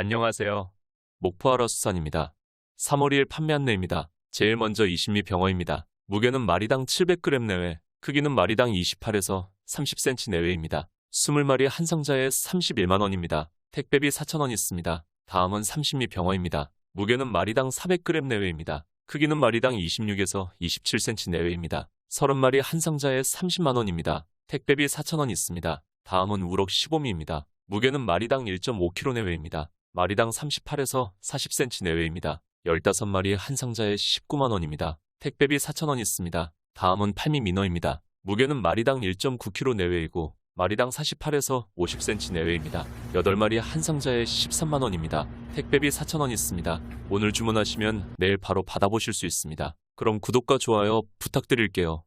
안녕하세요. 목포하러 수산입니다. 3월 2일 판매 안내입니다. 제일 먼저 이신미 병어입니다. 무게는 마리당 700g 내외, 크기는 마리당 28에서 30cm 내외입니다. 20마리 한 상자에 31만원입니다. 택배비 4,000원 있습니다. 다음은 30미 병어입니다. 무게는 마리당 400g 내외입니다. 크기는 마리당 26에서 27cm 내외입니다. 30마리 한 상자에 30만원입니다. 택배비 4,000원 있습니다. 다음은 우럭 15미입니다. 무게는 마리당 1.5kg 내외입니다. 마리당 38에서 40cm 내외입니다. 15마리 한 상자에 19만원입니다. 택배비 4,000원 있습니다. 다음은 팔미 미너입니다. 무게는 마리당 1.9kg 내외이고 마리당 48에서 50cm 내외입니다. 8마리 한 상자에 13만원입니다. 택배비 4,000원 있습니다. 오늘 주문하시면 내일 바로 받아보실 수 있습니다. 그럼 구독과 좋아요 부탁드릴게요.